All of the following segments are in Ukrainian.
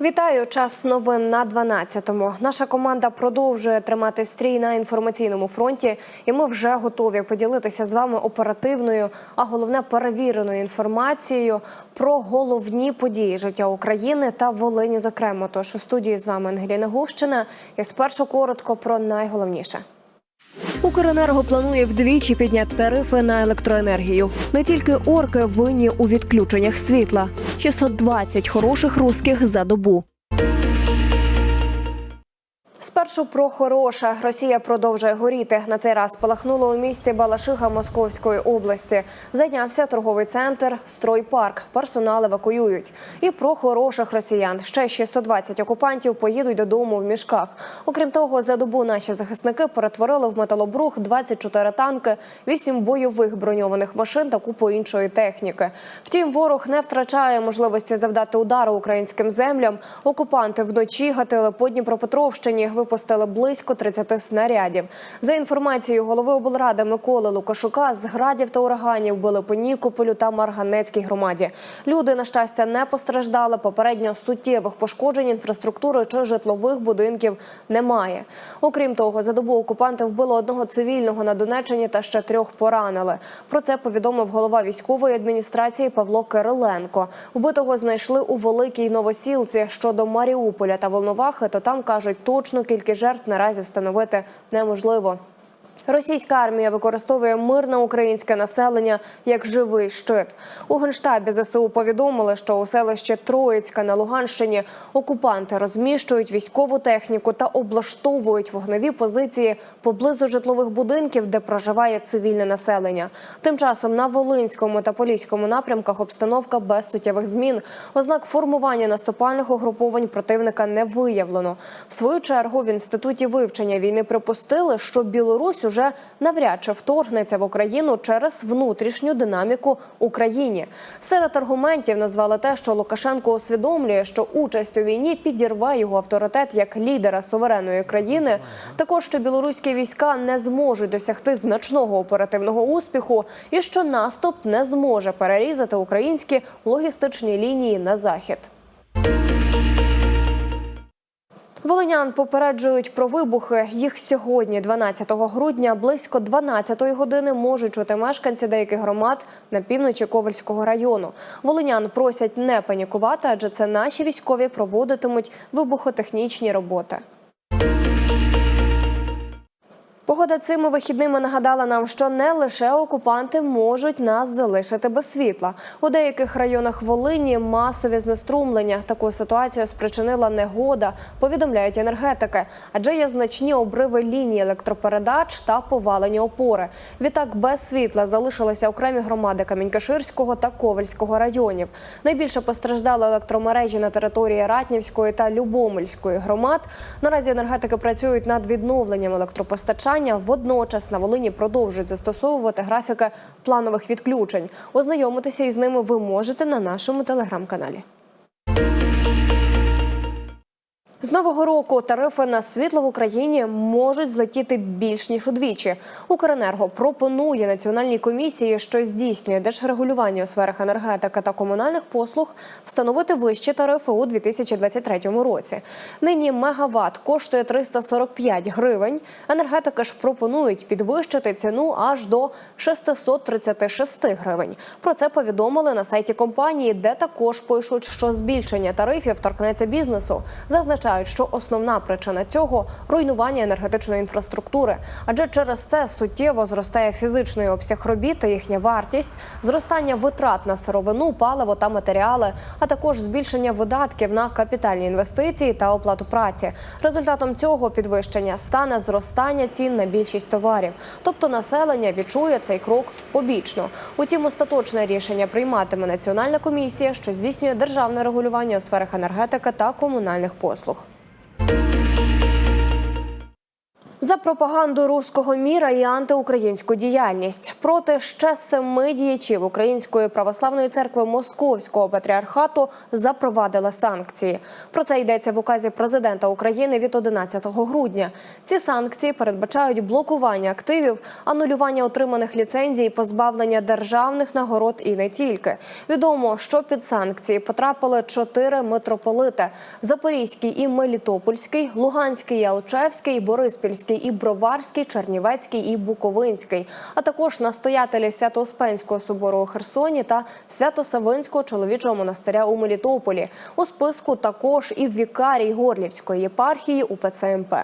Вітаю! Час новин на 12-му. Наша команда продовжує тримати стрій на інформаційному фронті, і ми вже готові поділитися з вами оперативною, а головне перевіреною інформацією про головні події життя України та Волині. Зокрема, тож у студії з вами Ангеліна Гущина. І спершу коротко про найголовніше. Укренерго планує вдвічі підняти тарифи на електроенергію. Не тільки орки винні у відключеннях світла. 620 хороших русських за добу. Спершу про хороше. Росія продовжує горіти. На цей раз спалахнуло у місті Балашиха Московської області. Зайнявся торговий центр Стройпарк. Персонал евакуюють. І про хороших росіян. Ще 620 окупантів поїдуть додому в мішках. Окрім того, за добу наші захисники перетворили в металобрух 24 танки, 8 бойових броньованих машин та купу іншої техніки. Втім, ворог не втрачає можливості завдати удару українським землям. Окупанти вночі гатили по Дніпропетровщині випустили близько 30 снарядів. За інформацією голови облради Миколи Лукашука, з градів та ураганів били по Нікополю та Марганецькій громаді. Люди, на щастя, не постраждали. Попередньо суттєвих пошкоджень інфраструктури чи житлових будинків немає. Окрім того, за добу окупанти вбили одного цивільного на Донеччині та ще трьох поранили. Про це повідомив голова військової адміністрації Павло Кириленко. Вбитого знайшли у Великій Новосілці щодо Маріуполя та Волновахи. То там кажуть, точну кількість жертв наразі встановити неможливо. Російська армія використовує мирне українське населення як живий щит. У генштабі ЗСУ повідомили, що у селищі Троїцька на Луганщині окупанти розміщують військову техніку та облаштовують вогневі позиції поблизу житлових будинків, де проживає цивільне населення. Тим часом на Волинському та Поліському напрямках обстановка без суттєвих змін. Ознак формування наступальних угруповань противника не виявлено. В свою чергу в інституті вивчення війни припустили, що Білорусь уже навряд чи вторгнеться в Україну через внутрішню динаміку Україні. Серед аргументів назвали те, що Лукашенко усвідомлює, що участь у війні підірває його авторитет як лідера суверенної країни. Також що білоруські війська не зможуть досягти значного оперативного успіху, і що наступ не зможе перерізати українські логістичні лінії на захід. Волинян попереджують про вибухи. Їх сьогодні, 12 грудня, близько 12 години можуть чути мешканці деяких громад на півночі Ковальського району. Волинян просять не панікувати, адже це наші військові проводитимуть вибухотехнічні роботи. Погода цими вихідними нагадала нам, що не лише окупанти можуть нас залишити без світла. У деяких районах Волині масові знеструмлення. Таку ситуацію спричинила негода, повідомляють енергетики, адже є значні обриви лінії електропередач та повалені опори. Відтак без світла залишилися окремі громади Камінькаширського та Ковальського районів. Найбільше постраждали електромережі на території Ратнівської та Любомельської громад. Наразі енергетики працюють над відновленням електропостачання. Водночас на Волині продовжують застосовувати графіки планових відключень. Ознайомитися із ними ви можете на нашому телеграм-каналі. З нового року тарифи на світло в Україні можуть злетіти більш ніж удвічі. Укренерго пропонує національній комісії, що здійснює держрегулювання у сферах енергетики та комунальних послуг, встановити вищі тарифи у 2023 році. Нині мегаватт коштує 345 гривень. Енергетики ж пропонують підвищити ціну аж до 636 гривень. Про це повідомили на сайті компанії, де також пишуть, що збільшення тарифів торкнеться бізнесу. Зазначають, що основна причина цього руйнування енергетичної інфраструктури, адже через це суттєво зростає фізичний обсяг робіт та їхня вартість, зростання витрат на сировину, паливо та матеріали, а також збільшення видатків на капітальні інвестиції та оплату праці. Результатом цього підвищення стане зростання цін на більшість товарів, тобто населення відчує цей крок побічно. Утім, остаточне рішення прийматиме національна комісія, що здійснює державне регулювання у сферах енергетики та комунальних послуг. За пропаганду руського міра і антиукраїнську діяльність проти ще семи діячів Української православної церкви Московського патріархату запровадили санкції. Про це йдеться в указі президента України від 11 грудня. Ці санкції передбачають блокування активів, анулювання отриманих ліцензій, позбавлення державних нагород і не тільки. Відомо, що під санкції потрапили чотири митрополити: Запорізький і Мелітопольський, Луганський, і Алчевський, Бориспільський і Броварський, Чернівецький і Буковинський, а також настоятелі Свято-Успенського собору у Херсоні та Свято-Савинського чоловічого монастиря у Мелітополі. У списку також і вікарій Горлівської єпархії УПЦ МП.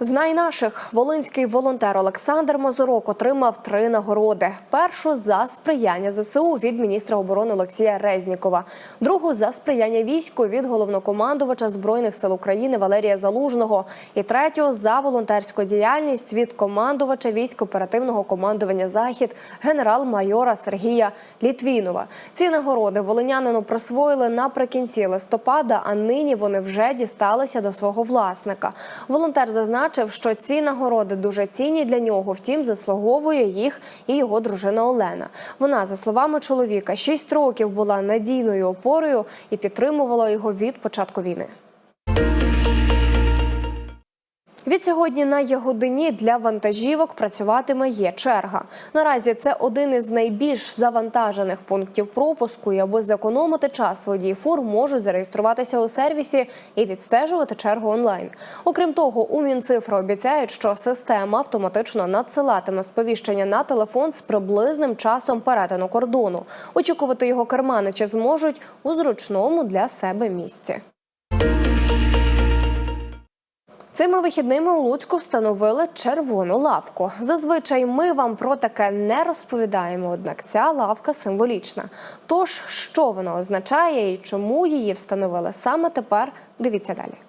Знай наших волинський волонтер Олександр Мозорок отримав три нагороди: першу за сприяння ЗСУ від міністра оборони Олексія Резнікова, другу за сприяння війську від головнокомандувача збройних сил України Валерія Залужного, і третю за волонтерську діяльність від командувача військ оперативного командування Захід генерал-майора Сергія Літвінова. Ці нагороди волинянину присвоїли наприкінці листопада, а нині вони вже дісталися до свого власника. Волонтер зазначив, що ці нагороди дуже цінні для нього. Втім, заслуговує їх і його дружина Олена. Вона, за словами чоловіка, 6 років була надійною опорою і підтримувала його від початку війни. Від сьогодні на Ягодині для вантажівок працюватиме є черга. Наразі це один із найбільш завантажених пунктів пропуску. І аби зекономити час, водії фур можуть зареєструватися у сервісі і відстежувати чергу онлайн. Окрім того, у Мінцифри обіцяють, що система автоматично надсилатиме сповіщення на телефон з приблизним часом перетину кордону. Очікувати його керманичі зможуть у зручному для себе місці. Цими вихідними у Луцьку встановили червону лавку. Зазвичай ми вам про таке не розповідаємо, однак ця лавка символічна. Тож, що вона означає і чому її встановили саме тепер, дивіться далі.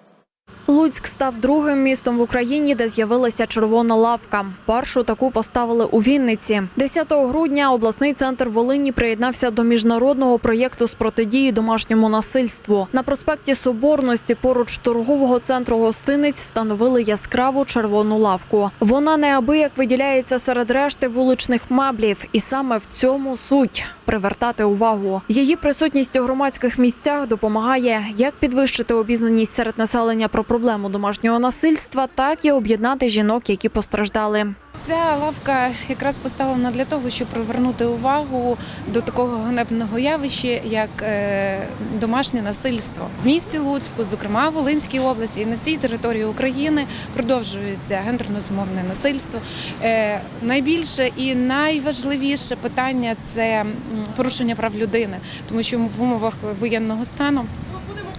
Луцьк став другим містом в Україні, де з'явилася червона лавка. Першу таку поставили у Вінниці. 10 грудня обласний центр Волині приєднався до міжнародного проєкту з протидії домашньому насильству. На проспекті Соборності поруч торгового центру гостиниць встановили яскраву червону лавку. Вона неабияк виділяється серед решти вуличних меблів, і саме в цьому суть привертати увагу. Її присутність у громадських місцях допомагає як підвищити обізнаність серед населення про проблему домашнього насильства, так і об'єднати жінок, які постраждали. Ця лавка якраз поставлена для того, щоб привернути увагу до такого ганебного явища, як е, домашнє насильство. В місті Луцьку, зокрема в Волинській області і на всій території України продовжується гендерно-зумовне насильство. Е, найбільше і найважливіше питання це порушення прав людини, тому що в умовах воєнного стану.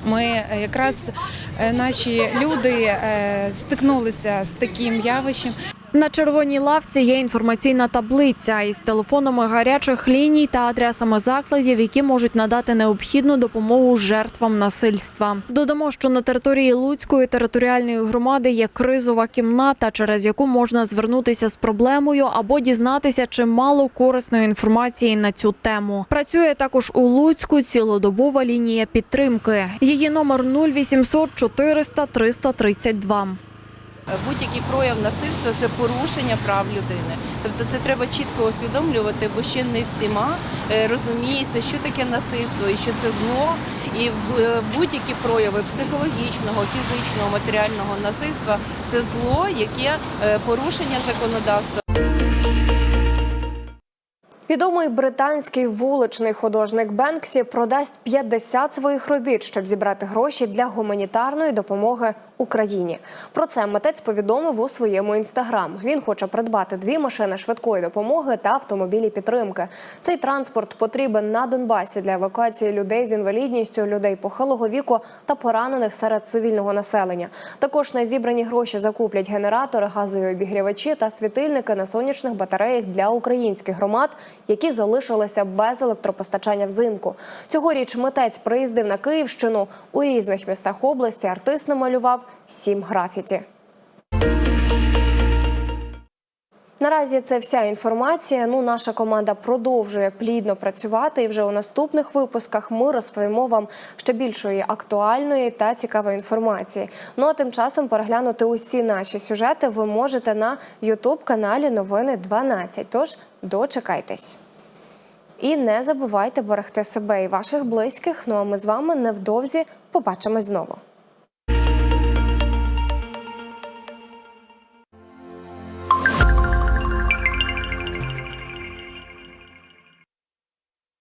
Ми якраз е, наші люди стикнулися з таким явищем. На червоній лавці є інформаційна таблиця із телефонами гарячих ліній та адресами закладів, які можуть надати необхідну допомогу жертвам насильства. Додамо, що на території Луцької територіальної громади є кризова кімната, через яку можна звернутися з проблемою або дізнатися чимало корисної інформації на цю тему. Працює також у Луцьку цілодобова лінія підтримки. Її номер 0800 400 332. Будь-який прояв насильства це порушення прав людини. Тобто це треба чітко усвідомлювати, бо ще не всіма е, розуміється, що таке насильство і що це зло. І е, будь-які прояви психологічного, фізичного, матеріального насильства це зло, яке е, порушення законодавства. Відомий британський вуличний художник Бенксі продасть 50 своїх робіт, щоб зібрати гроші для гуманітарної допомоги Україні. Про це митець повідомив у своєму інстаграм. Він хоче придбати дві машини швидкої допомоги та автомобілі підтримки. Цей транспорт потрібен на Донбасі для евакуації людей з інвалідністю, людей похилого віку та поранених серед цивільного населення. Також на зібрані гроші закуплять генератори, газові обігрівачі та світильники на сонячних батареях для українських громад, які залишилися без електропостачання взимку. Цьогоріч митець приїздив на Київщину. У різних містах області артист намалював сім графіті. Наразі це вся інформація. Ну, наша команда продовжує плідно працювати, і вже у наступних випусках ми розповімо вам ще більшої актуальної та цікавої інформації. Ну а тим часом переглянути усі наші сюжети ви можете на Ютуб каналі Новини 12. Тож дочекайтесь. І не забувайте берегти себе і ваших близьких. Ну а ми з вами невдовзі побачимось знову.